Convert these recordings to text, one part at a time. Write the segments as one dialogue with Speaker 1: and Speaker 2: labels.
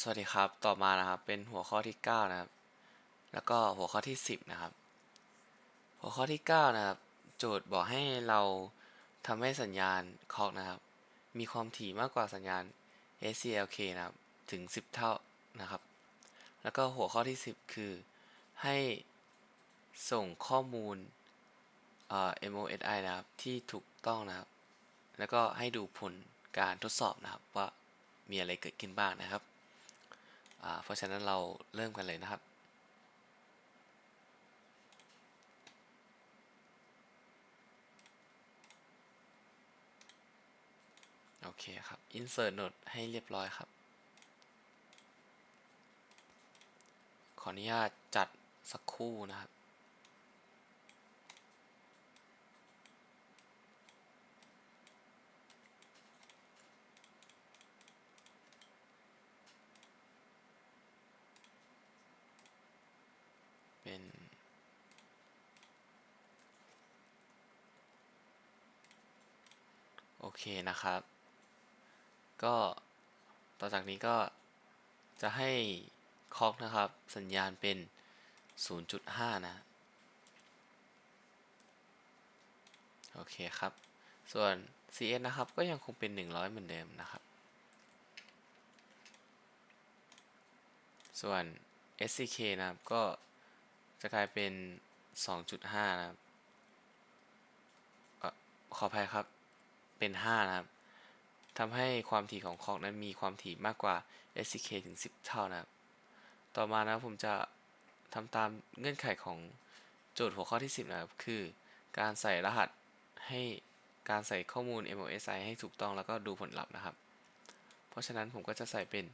Speaker 1: สวัสดีครับต่อมานะครับเป็นหัวข้อที่ 9 นะครับ แล้วก็หัวข้อที่ 10 นะครับ หัวข้อที่ 9 นะครับ โจทย์บอกให้เราทำให้สัญญาณคอกนะครับ มีความถี่มากกว่าสัญญาณ ACLK นะครับถึง 10 เท่านะครับ แล้วก็หัวข้อที่ 10 คือให้ส่งข้อมูล MOSI นะครับที่ถูกต้องนะครับ แล้วก็ให้ดูผลการทดสอบนะครับว่ามีอะไรเกิดขึ้นบ้างนะครับ เพราะฉะนั้นเราเริ่มกันเลยนะครับ โอเคครับ insert node ให้เรียบร้อยครับ ขออนุญาตจัดสักคู่นะครับ เคนะครับ ก็ต่อจากนี้ก็จะให้คอกนะครับ สัญญาณเป็น 0.5 นะ โอเคครับ ส่วน CS นะครับ ก็ยังคงเป็น 100 เหมือนเดิมนะครับ ส่วน SCK นะครับ ก็จะกลายเป็น 2.5 นะครับขออภัยครับ เป็น 5 นะครับทำให้ความถี่ของคอกนั้นมีความถี่มากกว่า SCK ถึง 10 เท่านะครับ ต่อมานะผมจะทำตามเงื่อนไขของโจทย์หัวข้อที่ 10 นะครับ คือ การใส่รหัสให้การใส่ข้อมูล MOSI ให้ถูกต้องแล้วก็ดูผลลัพธ์นะครับ เพราะฉะนั้นผมก็จะใส่เป็น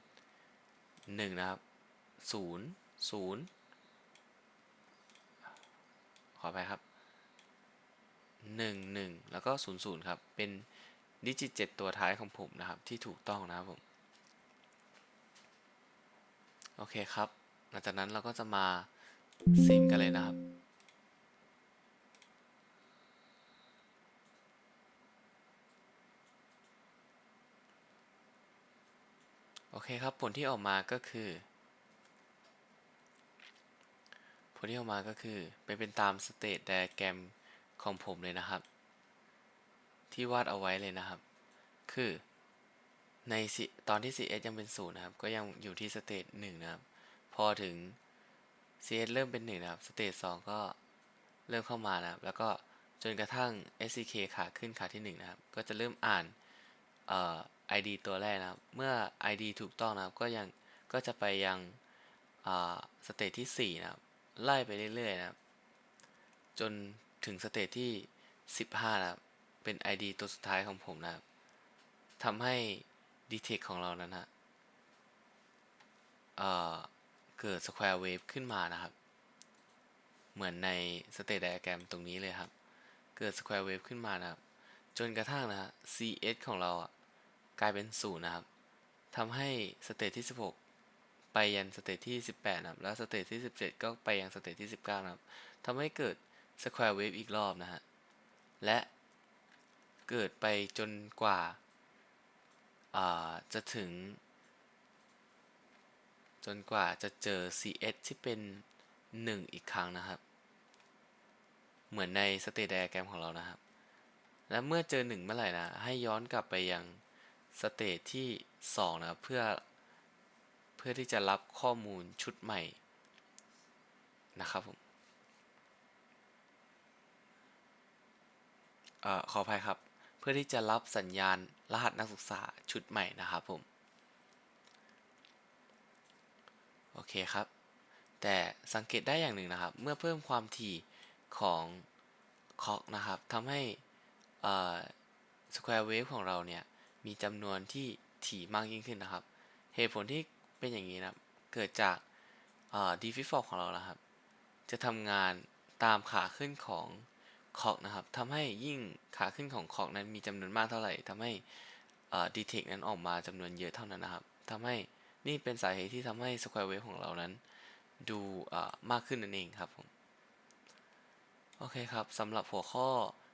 Speaker 1: 1 นะครับ 0 0 ขออภัยครับ 1 1 แล้วก็ 0 0 ครับ เป็นดิจิต 7 ตัวท้ายของผมนะครับ ที่ถูกต้องนะครับผม โอเคครับ หลังจากนั้นเราก็จะมาซิมกันเลยนะครับ โอเคครับ ผลที่ออกมาก็คือ ผลที่ออกมาก็คือ เป็นเป็นตามสเตตไดอะแกรม ของผมเลยนะครับ ที่วาดเอาไว้เลยนะครับ คือในตอนที่ CS ยังเป็นศูนย์นะครับ ก็ยังอยู่ที่สเตตหนึ่งนะครับ พอถึง CS เริ่มเป็นหนึ่งนะครับ สเตตสองก็เริ่มเข้ามานะครับ แล้วก็จนกระทั่ง SCK ขาขึ้นขาที่หนึ่งนะครับ ก็จะเริ่มอ่านเอ่อ ID ตัวแรกนะครับ เมื่อ ID ถูกต้องนะครับ ก็ยังก็จะไปยังสเตตที่ 4 นะครับ ไล่ไปเรื่อยๆนะครับ จน ถึงสเตตที่ 15นะครับ เป็น ID ตัวสุดท้ายของผมนะครับทำให้ detect ของเรานั้นนะเเกิด square wave ขึ้นมานะครับ เหมือนใน state diagram ตรงนี้เลยครับ เกิด square wave ขึ้นมานะครับ จนกระทั่งนะฮะ CS ของเราอะกลายเป็นศูนย์นะครับทำให้สเตตที่ 16 ไปยันสเตตที่ 18 นะครับ แล้วสเตตที่ 17 ก็ไปยังสเตตที่ 19 นะครับทำให้เกิด square wave อีกรอบนะฮะ และเกิดไปจนกว่าาจะถึง จนกว่าจะเจอ CS ที่เป็น 1 อีกครั้งนะครับ เหมือนในสเตตไดอะแกรมของเรานะครับ และเมื่อเจอ 1 เมื่อไหร่นะ ให้ย้อนกลับไปยังสเตจที่ 2 นะครับ เพื่อ เพื่อที่จะรับข้อมูลชุดใหม่นะครับผมเอ่อ ขออภัยครับ เพื่อที่จะรับสัญญาณรหัสนักศึกษาชุดใหม่นะครับผม โอเคครับ แต่สังเกตได้อย่างหนึ่งนะครับ เมื่อเพิ่มความถี่ของคอกนะครับทำให้เอ่อ square wave ของเราเนี่ยมีจำนวนที่ถี่มากยิ่งขึ้นนะครับ เหตุผลที่เป็นอย่างนี้นะเกิดจากเอ่อ d f i f o r ของเรานะครับ จะทำงานตามขาขึ้นของ คอกนะครับทำให้ยิ่งขาขึ้นของคอกนั้นมีจำนวนมากเท่าไหร่ทำให้เอ่อ detect นั้นออกมาจำนวนเยอะเท่านั้นนะครับทำให้นี่เป็นสาเหตุที่ทำให้ square wave ของเรานั้น ดูมากขึ้นนั่นเองครับผมโอเคครับสำหรับหัวข้อ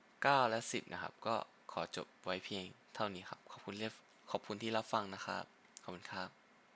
Speaker 1: 9 และ 10 นะครับ ก็ขอจบไว้เพียงเท่านี้ครับ ขอบคุณเรียบขอบคุณที่รับฟังนะครับ ขอบคุณครับ